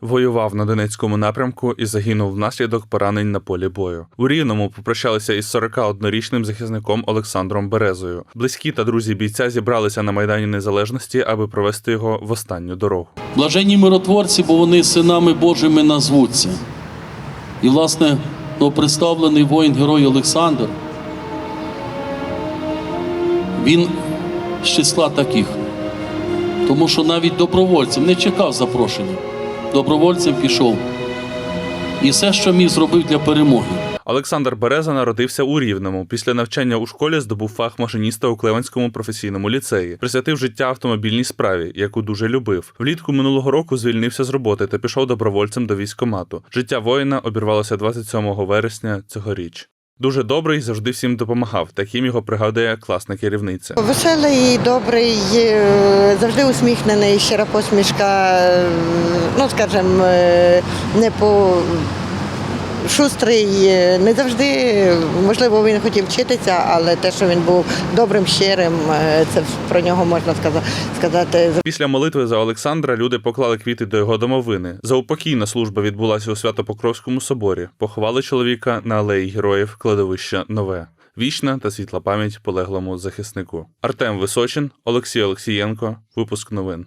Воював на Донецькому напрямку і загинув внаслідок поранень на полі бою. У Рівному попрощалися із 41-річним захисником Олександром Березою. Близькі та друзі бійця зібралися на майдані Незалежності, аби провести його в останню дорогу. Блаженні миротворці, бо вони синами Божими назвуться. І, власне, представлений воїн герой Олександр, він з числа таких. Тому що навіть добровольцем не чекав запрошення. Добровольцем пішов. І все, що міг, зробив для перемоги. Олександр Береза народився у Рівному. Після навчання у школі здобув фах машиніста у Клеванському професійному ліцеї. Присвятив життя автомобільній справі, яку дуже любив. Влітку минулого року звільнився з роботи та пішов добровольцем до військкомату. Життя воїна обірвалося 27 вересня цьогоріч. Дуже добрий, завжди всім допомагав. Таким його пригадує класна керівниця. Веселий, добрий, е, завжди усміхнений, щира посмішка, е, ну скажімо, е, не по шустрий, е, не завжди, можливо, він хотів вчитися, але те, що він був добрим, щирим, е, це про нього можна сказати. Після молитви за Олександра люди поклали квіти до його домовини. Заупокійна служба відбулася у Свято-Покровському соборі. Поховали чоловіка на алеї героїв кладовища Нове. Вічна та світла пам'ять полеглому захиснику. Артем Височин, Олексій Олексієнко. Випуск новин.